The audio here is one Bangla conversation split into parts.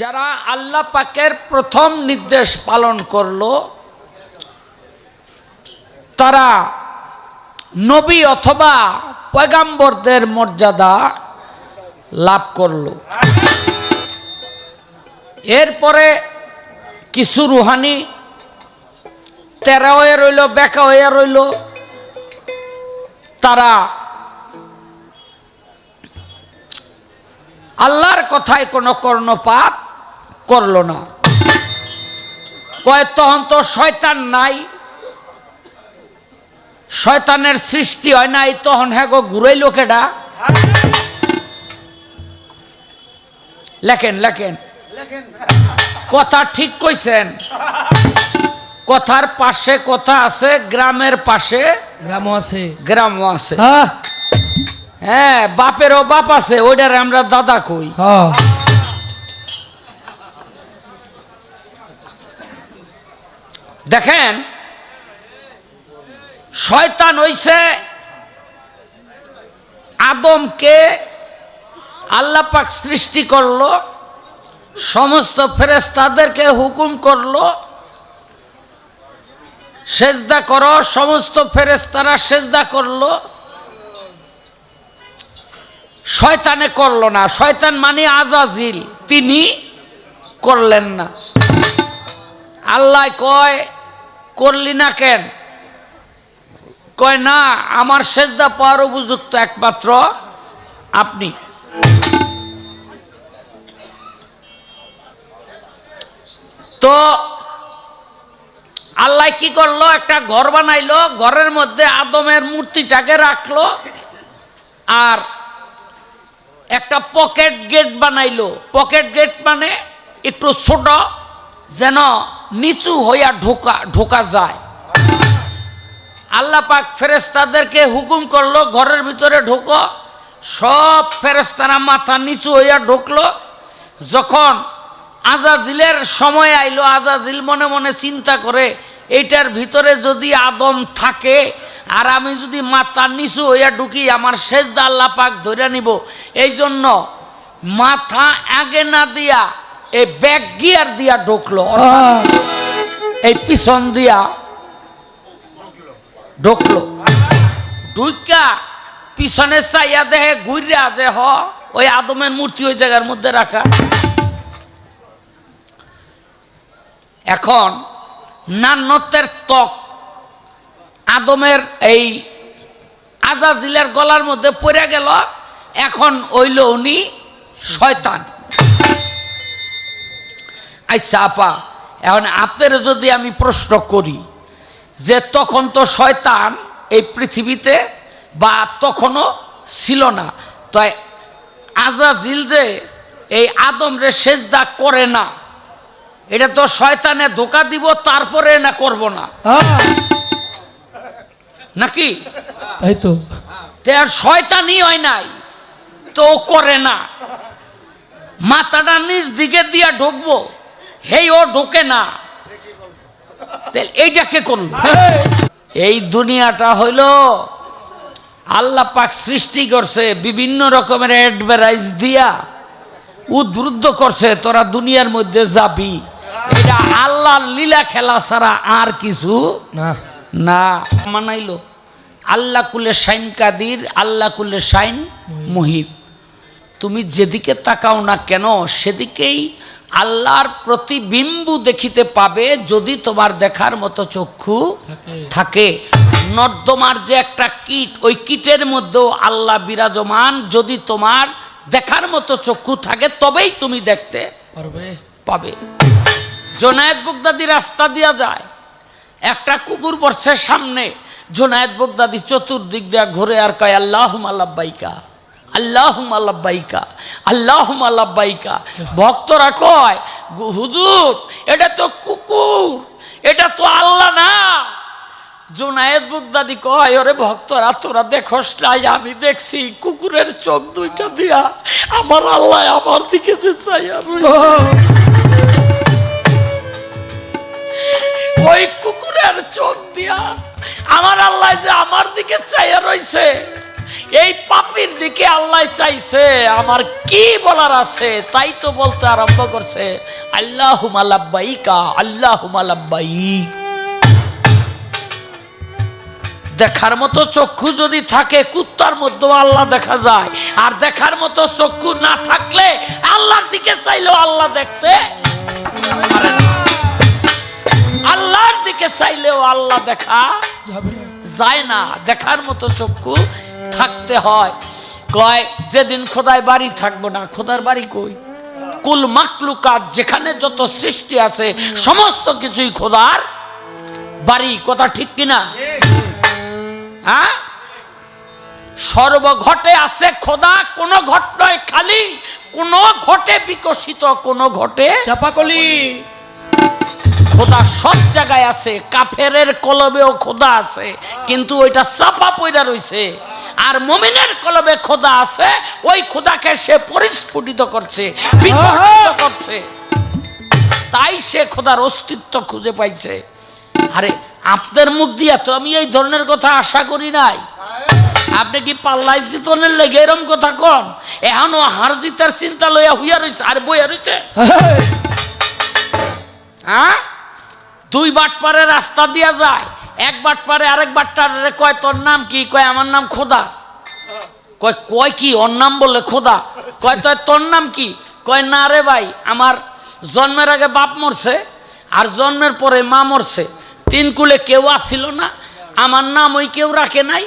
যারা আল্লাহ পাকের প্রথম নির্দেশ পালন করল, তারা নবী অথবা পয়গাম্বরদের মর্যাদা লাভ করল। এরপরে কিছু রুহানি তেরা হয়ে রইল বেকা হয়ে রইল। তারা আল্লাহর কথায় কোনো কর্ণপাত করল না। কয় তখন তো শয়তান নাই। শয়তানের সৃষ্টি হয় নাই তখন হ্যাঁ গো ঘুরাই লোকেটা লেখেন লেখেন। কথা ঠিক কইছেন। কথার পাশে কথা আছে গ্রামের পাশে গ্রাম আছে। গ্রামও আছে। হ্যাঁ। হ্যাঁ বাপেরও বাপ আছে ওইটার আমরা দাদা কই। হ্যাঁ। দেখেন, শয়তান হইছে আদমকে আল্লাহ পাক সৃষ্টি করল, সমস্ত ফেরেস্তাদেরকে হুকুম করল, সেজদা করো, সমস্ত ফেরেস্তারা সেজদা করল। শয়তানে করল না, শয়তান মানে আজাজিল, তিনি করলেন না। আল্লাহ কয়, করলি না কেন? কয়, না, আমার সেজদা পাওয়ার উপযুক্ত একমাত্র আপনি। তো আল্লাহ কি করল? একটা ঘর বানাইলো, ঘরের মধ্যে আদমের মূর্তিটাকে রাখল আর একটা পকেট গেট বানাইলো। পকেট গেট মানে একটু ছোট যেন নিচু হইয়া ঢোকা ঢোকা যায়। আল্লাহ পাক ফেরেস্তাদেরকে হুকুম করল, ঘরের ভিতরে ঢোকো। সব ফেরেস্তারা মাথা নিচু হইয়া ঢুকলো। যখন আজাজিলের সময় আইলো, আজাজিল মনে মনে চিন্তা করে, এইটার ভিতরে যদি আদম থাকে, আর আমি যদি মাথা নিচু হইয়া ঢুকি, আমার শেষদা আল্লাহ পাক ধরে নিব। এই জন্য মাথা আগে না দিয়া এই ব্যাক গিয়ার দিয়া ঢুকলো। এই পিছন দিয়া ঢুকলো। ঢুকা পিছনে চাইয়া দেহে ঘুরিয়া যে হ ওই আদমের মূর্তি ওই জায়গার মধ্যে রাখা। এখন নান্নতের ত্বক আদমের এই আজাজিলের গলার মধ্যে পড়ে গেল এখন ওইল উনি শয়তান। আচ্ছা আপা এখন আপনার যদি আমি প্রশ্ন করি যে তখন তো শয়তান এই পৃথিবীতে বা তখনও ছিল না তাই আজাজিল যে এই আদমরে সেজদা করে না এটা তো শয়তানে ধোকা দিব তারপরে না করব না। নাকি? তাই তো। তে আর শয়তানই হয় নাই তো করে না। মাথাটা নিজ দিকে দিয়া ঢুকবো। হেই ও ঢোকে না। তাহলে এইটা কে করল? এই দুনিয়াটা হইল আল্লাহ পাক সৃষ্টি করছে বিভিন্ন রকমের অ্যাডভারাইজ দিয়া উদ্বুদ্ধ করছে তোরা দুনিয়ার মধ্যে যাবি। এটা আল্লাহর লীলা খেলা ছাড়া আর কিছু না। মানাইলো আল্লাহ কুলে শাইন কাদির আল্লাহ কুলে শাইন মুহিত। তুমি যেদিকে তাকাও না কেন সেদিকেই আল্লাহর প্রতিবিম্ব দেখিতে পাবে যদি তোমার দেখার মতো চক্ষু থাকে। নর্দমার যে একটা কীট ওই কীটের মধ্যেও আল্লাহ বিরাজমান। যদি তোমার দেখার মতো চক্ষু থাকে তবেই তুমি দেখতে পারবে। পাবে। জোনায়েত বুগদাদি রাস্তা দিয়া যায়। একটা কুকুর পড়ছে সামনে। জোনায়েত বুগদাদি চতুর্দিক দিয়া ঘুরে আর কয় আল্লাহ আল্লাব্বাইকা আল্লাহ আল্লাব্বাইকা আল্লাহ আল্লাব্বাইকা ভক্তরা কয় হুজুর, এটা তো কুকুর, এটা তো আল্লাহ না। জোনায়েত বুগদাদি কয়, ওরে ভক্তরা, তোরা দেখোস নাই আমি দেখছি, কুকুরের চোখ দুইটা দিয়া আমার আল্লাহ আমার দিকে যে ওই কুকুরের চোখ দিয়া আমার আল্লাহ যে আমার দিকে চাইয়া রইছে। এই পাপির দিকে আল্লাহ চাইছে, আমার কি বলার আছে? তাই তো বলতে আরম্ভ করছে আল্লাহ মালাব্বাইকা আল্লাহ মালাব্বাইক দেখার মতো চক্ষু যদি থাকে, কুত্তার মধ্যেও আল্লাহ দেখা যায়। আর দেখার মতো চক্ষু না থাকলে আল্লাহর দিকে চাইলেও আল্লাহ দেখতে আল্লাহর দিকে চাইলেও আল্লাহ দেখা যাবে যায় না। দেখার মতো চক্ষু থাকতে হয়। কয়, যেদিন খোদায় বাড়ি থাকব না, খোদার বাড়ি কই? কুল মাকলুকাত, যেখানে যত সৃষ্টি আছে, সমস্ত কিছুই খোদার বাড়ি। কথা ঠিক কিনা? হ্যাঁ? সর্বঘটে আছে খোদা, কোনো ঘট নয় খালি, কোন ঘটে বিকশিত, কোন ঘটে চাপাকলি। খোদা সব জায়গায় আছে কাফেরের কলবেও খোদা আছে কিন্তু ওইটা চাপা পইরা রইছে। আর মমিনের কলবে খোদা আছে ওই খোদাকে সে পরিস্ফুটিত করছে করছে। তাই সে খোদার অস্তিত্ব খুঁজে পাইছে। আরে আপনার মুখ দিয়া তো আমি এই ধরনের কথা আশা করি নাই। আপনি কি পাল্লাই জিতনের লেগে এরম কথা কন? এখনও হার জিতার চিন্তা লইয়া হইয়া রয়েছে আর বইয়া রয়েছে হ্যাঁ দুই বাট পারে রাস্তা দিয়া যায়, এক বাট পারে আরেক বাটপারে কয়, তোর নাম কি? কয়, আমার নাম খোদা। কয় কয় কি? ওর নাম বললে খোদা? কয় তয় তোর নাম কি? কয়, না রে ভাই, আমার জন্মের আগে বাপ মরছে আর জন্মের পরে মা মরছে। তিন কুলে কেউ আসছিল না, আমার নাম ওই কেউ রাখে নাই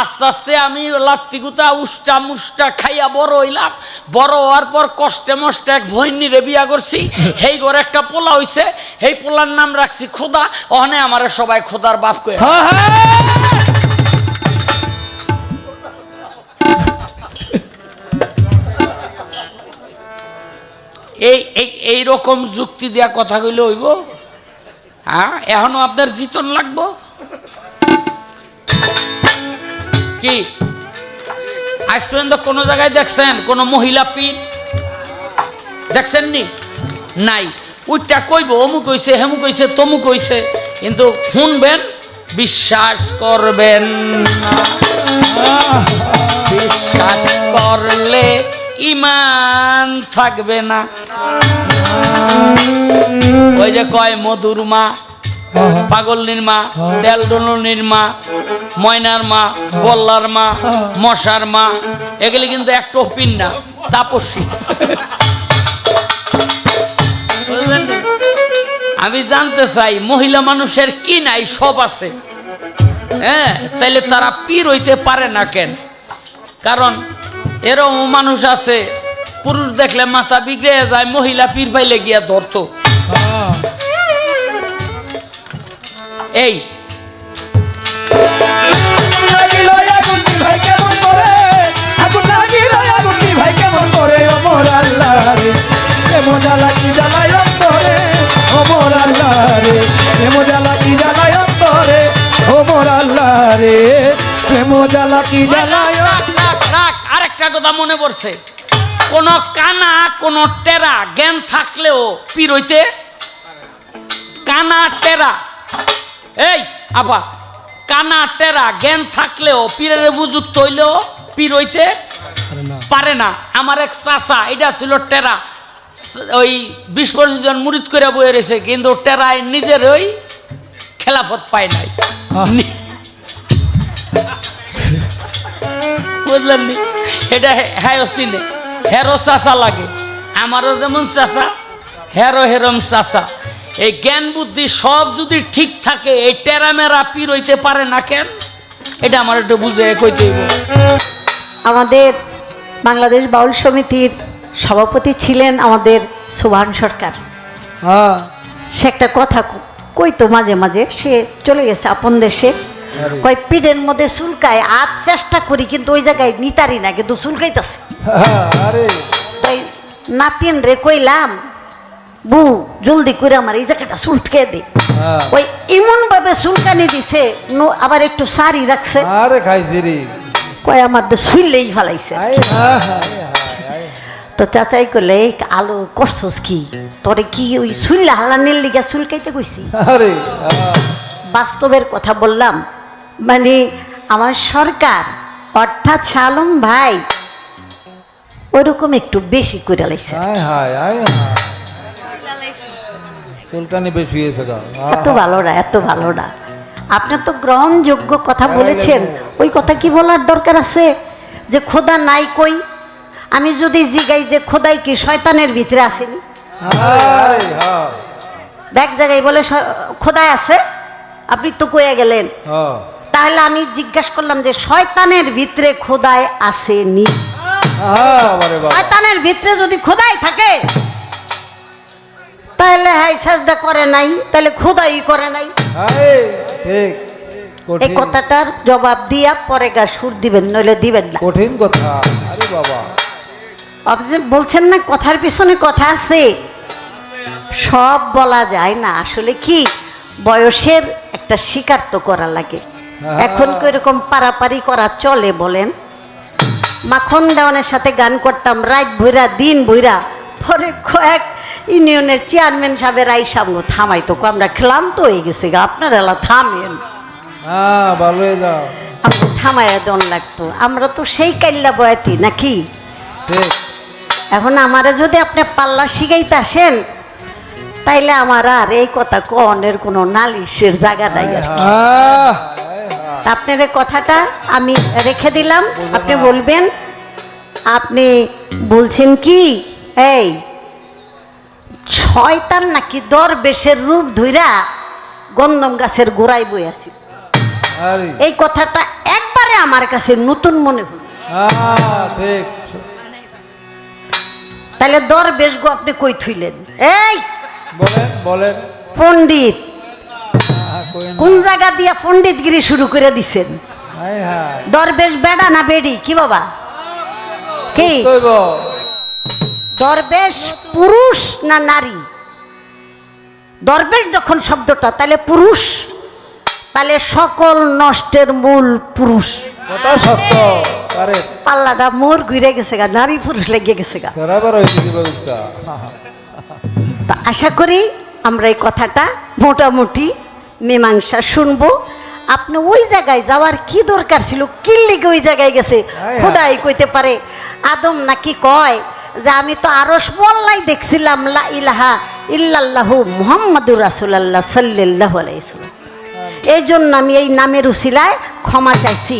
আস্তে আস্তে আমি লাত্তিগুতা উষ্টা মুষ্টা খাইয়া বড় হইলাম। বড় হওয়ার পর কষ্টে মষ্টে এক ভৈনীরে বিয়া করছি। সেই ঘরে একটা পোলা হইছে। সেই পোলার নাম রাখছি খোদা। ওখানে আমারে সবাই খোদার বাপ কয়ে হ্যাঁ হ্যাঁ। এই এই এই রকম যুক্তি দেয়া কথা কইলে হইব? হ্যাঁ এখনও আপনার জিতন লাগবো? কি? আজ পর্যন্ত কোনো জায়গায় দেখছেন কোনো মহিলা পীর? দেখছেন নি নাই। ওইটা কইব, অমুক কইছে হেমুক কইছে তমুক কইছে কিন্তু শুনবেন, বিশ্বাস করবেন। বিশ্বাস করলে ইমান থাকবে না। ওই যে কয় মধুর মা পাগলনির মা তেল ডলনির মা ময়নার মা বল্লার মা মশার মা এগুলি কিন্তু এক টপিন না তাপসী। আমি জানতে চাই মহিলা মানুষের কি নাই সব আছে। হ্যাঁ তাইলে তারা পীর হইতে পারে না কেন? কারণ এরকম মানুষ আছে পুরুষ দেখলে মাথা বিগড়ে যায় মহিলা পীর পাইলে গিয়া ধরতো। হ্যাঁ। এই। আরেকটা কথা মনে পড়ছে কোন কানা, কোন টেরা জ্ঞান থাকলেও পীর হইতে কানা, টেরা এই আপা কানা টেরা জ্ঞান থাকলেও পীরের বুযুক্ত হইলেও পীর হইতে? পারে না। আমার এক চাচা এটা ছিল টেরা। ওই বিশ পঁচিশ জন মুরিদ করে বয়ে রয়েছে কিন্তু টেরায় নিজের ওই খেলাফত পায় নাই। বুঝলেন নি। এটা হ্যাঁ চিনে হেরো চাচা লাগে। আমারও যেমন চাচা হেরো হেরম চাচা। এই জ্ঞান বুদ্ধি সব যদি ঠিক থাকে এই টেরামেরা পীর হইতে পারে না কেন? এটা আমার একটু বুঝে কইতে হইব। আমাদের বাংলাদেশ বাউল সমিতির সভাপতি ছিলেন আমাদের সুভান সরকার। হ্যাঁ। সে একটা কথা ক- কইতো মাঝে মাঝে সে চলে গেছে আপন দেশে। কয় পিঠের মধ্যে চুলকায় আজ চেষ্টা করি কিন্তু ওই জায়গায় নিতারি না কিন্তু চুলকাইতেছে। নাতিন রে কইলাম বু জলদি করে আমার এই জায়গাটা চুলটকে দে। হ্যাঁ। ওই এমন ভাবে চুলকানি দিছে নো- আবার একটু সারি রাখছে। আরে খাইছি রে। কয় আমার তো শুইলেই ফেলাইছে। তো চাচাই করলে "এই আলো করছস কি? তোরে কি ওই শুনলে হালানির লিগা চুলকাইতে কইছি? আরে। বাস্তবের কথা বললাম। মানে আমার সরকার অর্থাৎ শালম ভাই ওরকম একটু বেশি করে লাইছে। হায় হায় হায় হায় চুলকানি বেশি হয়েছে এত ভালো না এত ভালো না। আপনি তো গ্রহণযোগ্য কথা বলেছেন। ওই কথা কি বলার দরকার আছে? যে খোদা নাই কই? আমি যদি জিগাই যে খোদাই কি শয়তানের ভিতরে আসেনি? হায় হ্যাঁ। এক জায়গায় বলে খোদাই আছে আপনি তো কয়ে গেলেন। হ্যাঁ। তাহলে আমি জিজ্ঞাসা করলাম যে শয়তানের ভিতরে খোদাই আসেনি? হ্যাঁ শয়তানের ভিতরে যদি খোদাই থাকে তাহলে হাই সাজদা করে নাই তাহলে খোদাই করে নাই। হায় ঠিক এই কথাটার জবাব দিয়া পরে গা সুর দিবেন নইলে দিবেন না। কঠিন কথা আরে বাবা। আপনি বলছেন না কথার পিছনে কথা আছে। সব বলা যায় না আসলে কি? বয়সের একটা স্বীকার তো করা লাগে। এখন কি এরকম পারাপারি করা চলে বলেন? মাখন দেওয়ানের সাথে গান করতাম রাত ভৈরা দিন ভৈরা। পরে কয়েক ইউনিয়নের চেয়ারম্যান সাহেবের আই সামনে থামাই তো আমরা ক্লান্ত হয়ে গেছে গা আপনার এলা থামেন। ভালো হয়ে থামাইয়া দন লাগতো আমরা তো সেই কাল্লা বয়াতি নাকি? ঠিক। এখন আমারে যদি আপনি পাল্লা শিখাইতে আসেন তাইলে আমার আর এই কথা কনের কোনো নালিশের জায়গা নাই আর। আপনার এই কথাটা আমি রেখে দিলাম আপনি বলবেন আপনি বলছেন কি এই শয়তান নাকি দরবেশের রূপ ধইরা গন্দম গাছের গোড়ায় বই আসি এই কথাটা একবারে আমার কাছে নতুন মনে হল। তাহলে দরবেশ গো আপনি কই থইলেন? এই! বলেন বলেন। পণ্ডিত। কোন জায়গা দিয়া পণ্ডিতগিরি শুরু করে দিছেন? দরবেশ বেড়া না বেডি? কি বাবা? কি? দরবেশ পুরুষ না নারী? দরবেশ যখন শব্দটা তাহলে পুরুষ তাহলে সকল নষ্টের মূল পুরুষ। পাল্লাটা মোর ঘুরে গেছে গা নারী পুরুষ লেগে গেছে গা। তা? আশা করি আমরা এই কথাটা মোটামুটি মীমাংসা শুনব। আপনি ওই জায়গায় যাওয়ার কি দরকার ছিল? কি লেগে ওই জায়গায় গেছে? খোদাই কইতে পারে আদম নাকি কয় যে আমি তো আরস মোল্লাই দেখছিলাম, লা ইলাহা ইল্লাল্লাহু মুহাম্মাদুর রাসূলুল্লাহ সাল্লাল্লাহু আলাইহি সাল্লাম। এই জন্য আমি এই নামের উসিলায় ক্ষমা চাইছি।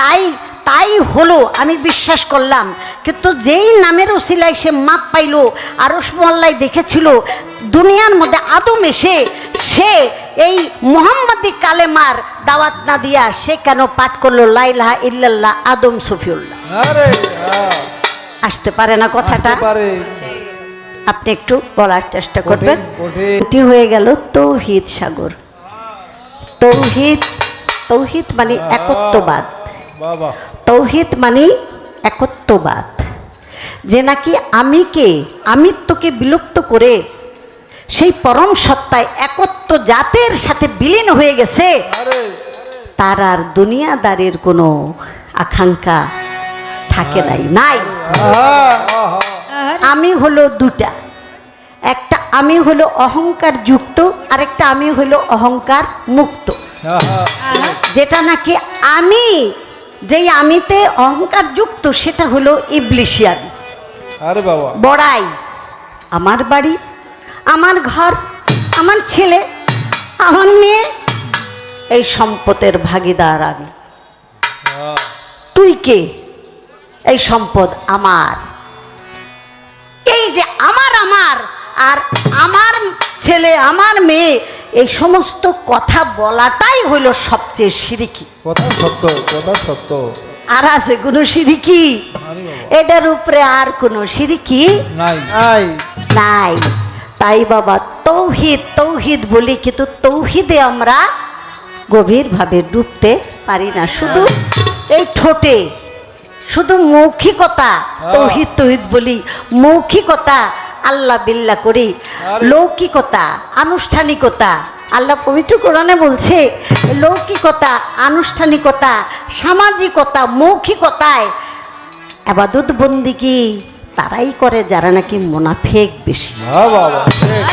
তাই তাই হলো, আমি বিশ্বাস করলাম। কিন্তু যেই নামের উসিলায় সে মাপ পাইলো আরস মোল্লায় দেখেছিল, দুনিয়ার মধ্যে আদম এসে, সে এই মোহাম্মদি কালেমার দাওয়াত না দিয়া সে কেন পাঠ করল লাইলাহা ইল্লাল্লাহ আদম সফিউল্লাহ। আসতে পারে না কথাটা? আপনি একটু বলার চেষ্টা করবেন? এটি হয়ে গেল তৌহিদ সাগর। তৌহিদ তৌহিদ মানে একত্ববাদ। তৌহিদ মানে একত্ববাদ। যে নাকি আমিকে আমিত্বকে বিলুপ্ত করে সেই পরম সত্তায় একত্ব জাতের সাথে বিলীন হয়ে গেছে তার আর দুনিয়াদারের কোনো আকাঙ্ক্ষা থাকে নাই নাই। আমি হলো দুটা। একটা আমি হলো অহংকার যুক্ত আরেকটা আমি হলো অহংকার মুক্ত। যেটা নাকি আমি যেই আমিতে অহংকার যুক্ত সেটা হলো ইবলিশিয়ান। আরে বাবা। বড়াই আমার বাড়ি আমার ঘর আমার ছেলে আমার মেয়ে এই সম্পদের ভাগিদার আমি। তুই কে? এই সম্পদ আমার। এই যে আমার আমার আর আমার ছেলে আমার মেয়ে এই সমস্ত কথা বলাটাই হইল সবচেয়ে সিরিকি। কথা সত্য কথা সত্য। আর আছে কোনো সিরিকি? এটার উপরে আর কোনো সিরিকি? নাই। নাই। নাই। তাই বাবা তৌহিদ তৌহিদ বলি কিন্তু তৌহিদে আমরা গভীরভাবে ডুবতে পারি না। শুধু এই ঠোঁটে শুধু মৌখিকতা তৌহিদ তৌহিদ বলি মৌখিকতা আল্লাহ বিল্লা করি। লৌকিকতা আনুষ্ঠানিকতা আল্লাহ পবিত্র কোরআনে বলছে লৌকিকতা আনুষ্ঠানিকতা সামাজিকতা মৌখিকতায় আবাদত বন্দি কি? তারাই করে যারা নাকি মোনাফেক বেশি।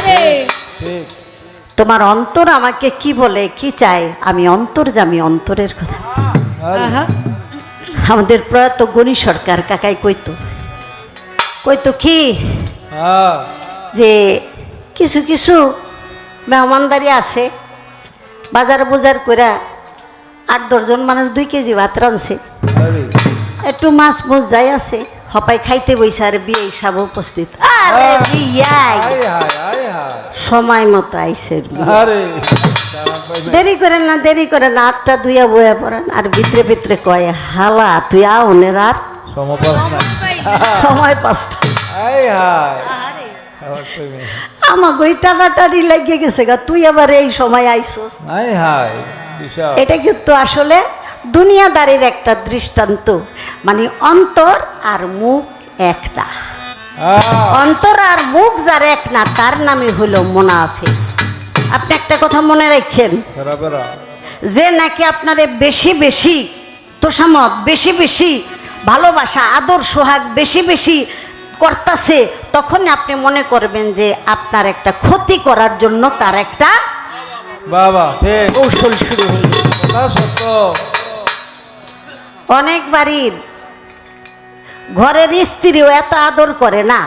হ্যাঁ তোমার অন্তর আমাকে কি বলে কি চায়? আমি অন্তর জামি অন্তরের কথা। আমাদের প্রয়াত গণি সরকার কাকাই কইতো কইতো কি হ্যাঁ। যে কিছু কিছু মেহমানদারি আছে বাজার বুজার করে আট দশজন মানুষ দুই কেজি ভাত রাঁধছে। একটু মাছ মুছ যাই আছে হপাই খাইতে বইছে আর বিয়ে হিসাব উপস্থিত। আরে বিয়াই সময় মতো আইসে বিয়ে। আরে। দেরি করেন না দেরি করেন না আটটা দুইয়া বইয়া পড়েন আর ভিতরে ভিতরে কয় হালা তুই আউনের আর সময় পাঁচটা আমার গই টানাটানি লাগিয়ে গেছে গা তুই আবার এই সময় আইসোস। এটা কিন্তু আসলে দুনিয়াদারির একটা দৃষ্টান্ত মানে অন্তর আর মুখ এক না হ্যাঁ অন্তর আর মুখ যার এক না তার নামই হলো মোনাফে আপনি একটা কথা মনে রাখেন। যে নাকি আপনারে বেশি বেশি তোষামত বেশি বেশি ভালোবাসা আদর সোহাগ বেশি বেশি করতেছে তখন আপনি মনে করবেন যে আপনার একটা ক্ষতি করার জন্য তার একটা বাবা কৌশল শুরু। অনেক বাড়ির ঘরের স্ত্রীও এত আদর করে না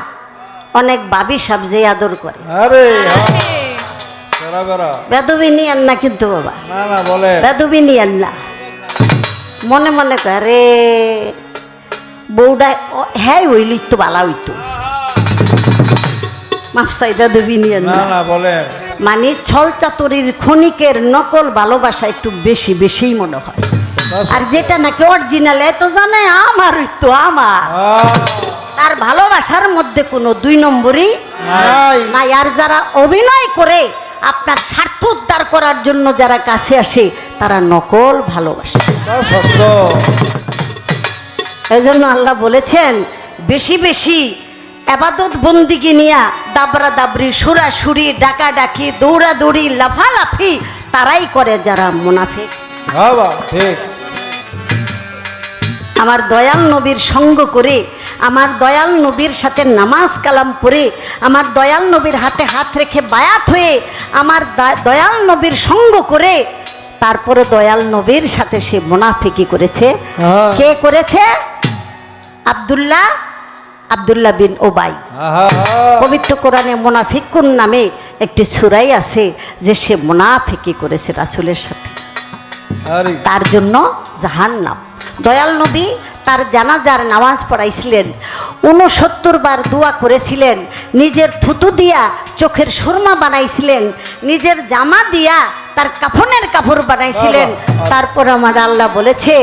অনেক বাবি সাবজে আদর করে। আরে। হ্যাঁ। বেদবি নিয়েন না কিন্তু বাবা। বেদবি নিয়েন না। মনে মনে করে বউডা হ্যাঁ হইলি তো বালা হইতো। মাফসাই বেদবি নিয়েন না না। মানে ছল চাতুরির ক্ষণিকের নকল ভালোবাসা একটু বেশি বেশিই মনে হয়। আর যেটা নাকি অরিজিনাল এত জানে আমার তো আমার। তার ভালোবাসার মধ্যে কোনো দুই নম্বরই নাই। আর যারা অভিনয় করে আপনার স্বার্থ উদ্ধার করার জন্য যারা কাছে আসে তারা নকল ভালোবাসে। এই জন্য আল্লাহ বলেছেন বেশি বেশি আবাদত বন্দিকে নিয়া দাবরা দাবরি সুরাসুরি ডাকা ডাকি দৌড়াদৌড়ি লাফালাফি তারাই করে যারা মুনাফিক। আমার দয়াল নবীর সঙ্গ করে আমার দয়াল নবীর সাথে নামাজ কালাম পড়ে আমার দয়াল নবীর হাতে হাত রেখে বায়াত হয়ে আমার দয়াল নবীর সঙ্গ করে তারপরে দয়াল নবীর সাথে সে মুনাফিকি করেছে। কে করেছে? আব্দুল্লাহ আব্দুল্লাহ বিন ওবাই। পবিত্র কোরআনে মোনাফিকুন নামে একটি সুরাই আছে যে সে মোনাফিকি করেছে রাসুলের সাথে। তার জন্য জাহান্নাম। দয়াল নবী তার জানাজার নামাজ পড়াইছিলেন। উনসত্তর বার দোয়া করেছিলেন। নিজের থুতু দিয়া চোখের সুরমা বানাইছিলেন। নিজের জামা দিয়া তার কাফনের কাপড় বানাইছিলেন। তারপর আমার আল্লাহ বলেছে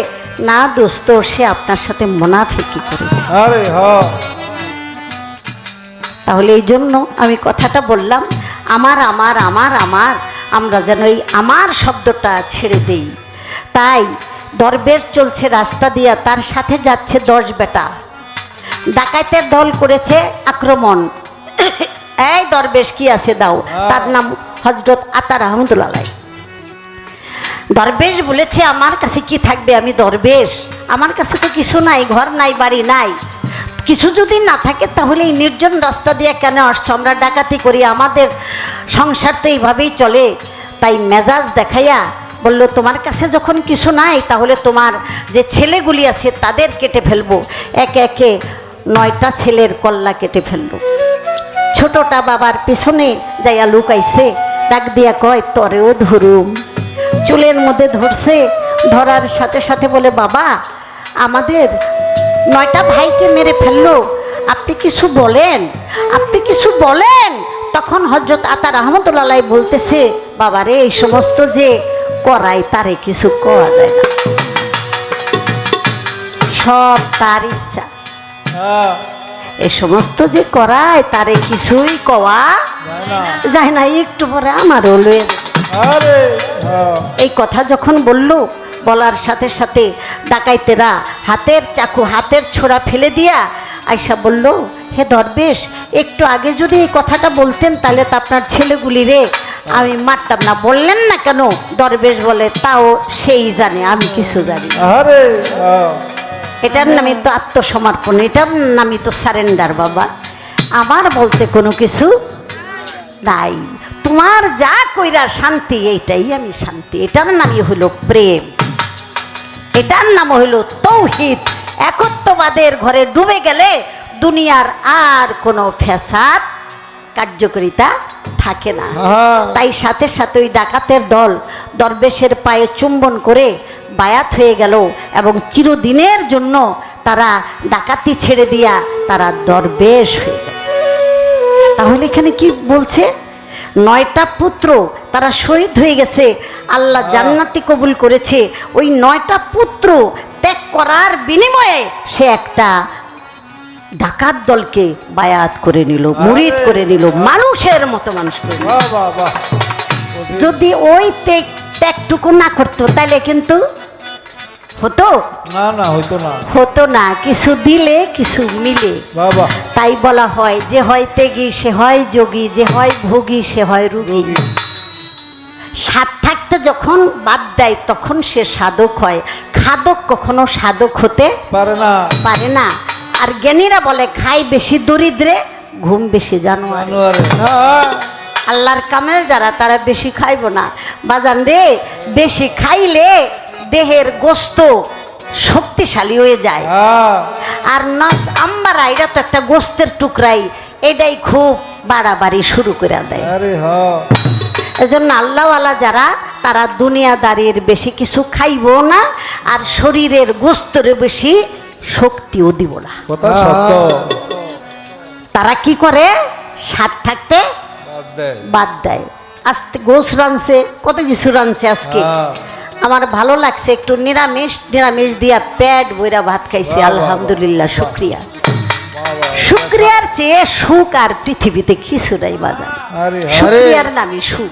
না দোস্ত সে আপনার সাথে মোনাফিকি করেছে। তাহলে এই জন্য আমি কথাটা বললাম আমার আমার আমার আমার আমরা যেন এই আমার শব্দটা ছেড়ে দেই। তাই দরবেশ চলছে রাস্তা দিয়া তার সাথে যাচ্ছে দশ বেটা। ডাকাইতের দল করেছে আক্রমণ। এই দরবেশ কি আছে দাও? তার নাম হজরত আতার আহমদুল্লাহ দরবেশ বলেছে আমার কাছে কি থাকবে আমি দরবেশ? আমার কাছে তো কিছু নাই ঘর নাই বাড়ি নাই। কিছু যদি না থাকে তাহলে এই নির্জন রাস্তা দিয়ে কেন আসছো? আমরা ডাকাতি করি আমাদের সংসার তো এইভাবেই চলে। তাই মেজাজ দেখাইয়া বলল, তোমার কাছে যখন কিছু নাই, তাহলে তোমার যে ছেলেগুলি আছে, তাদের কেটে ফেলব। একে একে নয়টা ছেলের কল্লা কেটে ফেলল। ছোটটা বাবার পেছনে যাইয়া লুকাইছে, ডাক দিয়া কয়, তরেও ধরুম। চুলের মধ্যে ধরছে, ধরার সাথে সাথে বলে, বাবা, আমাদের নয়টা ভাইকে মেরে ফেলল। আপনি কিছু বলেন, আপনি কিছু বলেন। তখন হজরত আতার আহমদুল্লাহ বলতেছে, বাবারে, এই সমস্ত যে করাই তারে কিছু করা যায় না। সব তার ইচ্ছা। হ্যাঁ। এ সমস্ত যে করায় তারে কিছুই কওয়া যায় না। একটু পরে আমারও লয়ে যাবে। আরে হ্যাঁ। এই কথা যখন বলল বলার সাথে সাথে ডাকাইতেরা হাতের চাকু হাতের ছোড়া ফেলে দিয়া আয়সা বলল হে দরবেশ একটু আগে যদি এই কথাটা বলতেন তাহলে তো আপনার ছেলেগুলি রে আমি মারতাম না বললেন না কেন? দরবেশ বলে তাও সেই জানে আমি কিছু জানি আরে এটার নামই তো আত্মসমর্পণ এটার নামই তো সারেন্ডার বাবা। আমার বলতে কোনো কিছু নাই। তোমার যা কইরা শান্তি এইটাই আমি শান্তি। এটার নামই হলো প্রেম। এটার নাম হইল তৌহিদ। একত্ববাদের ঘরে ডুবে গেলে দুনিয়ার আর কোনো ফ্যাসাদ কার্যকারিতা থাকে না। তাই সাথে সাথে ওই ডাকাতের দল দরবেশের পায়ে চুম্বন করে বায়াত হয়ে গেল এবং চিরদিনের জন্য তারা ডাকাতি ছেড়ে দিয়া তারা দরবেশ হয়ে গেল। তাহলে এখানে কি বলছে? নয়টা পুত্র তারা শহীদ হয়ে গেছে আল্লাহ জান্নাতি কবুল করেছে। ওই নয়টা পুত্র ত্যাগ করার বিনিময়ে সে একটা ডাকাত দলকে বায়াত করে নিল মুরিদ করে নিল মানুষের মতো মানুষ করে যদি ওই ত্যাগ ত্যাগটুকু না করতো তাহলে কিন্তু হতো? না না হইতো না। হতো না কিছু দিলে কিছু মিলে। তাই বলা হয় যে হয় তেগি সে হয় যোগী যে হয় ভোগী সে হয় রুগী। স্বাদ থাকতে যখন বাদ দেয় তখন সে সাধক হয়। খাদক কখনো সাধক হতে পারে না। পারে না। আর জ্ঞানীরা বলে খাই বেশি দরিদ্রে ঘুম বেশি জানোয়ার। আল্লাহর কামেল যারা তারা বেশি খাইব না। বাজান রে বেশি খাইলে দেহের গোস্ত শক্তিশালী হয়ে যায়। হ্যাঁ। আর নফস আম্মারা এটা তো একটা গোস্তের টুকরাই এটাই খুব বাড়াবাড়ি শুরু করে দেয়। হ। এজন্য আল্লাহওয়ালা যারা তারা দুনিয়াদারির বেশি কিছু খাইবো না আর শরীরের গোস্তরে বেশি শক্তিও দিব না। তারা কি করে? স্বাদ থাকতে বাদ দেয়। আজকে গোস রানছে কত কিছু রানছে আজকে। হ্যাঁ। আমার ভালো লাগছে একটু নিরামিষ নিরামিষ দিয়া পেট বইরা ভাত খাইছি আলহামদুলিল্লাহ শুক্রিয়া। শুক্রিয়ার চেয়ে সুখ আর পৃথিবীতে কিছু নাই বাজার শুক্রিয়ার নামই সুখ।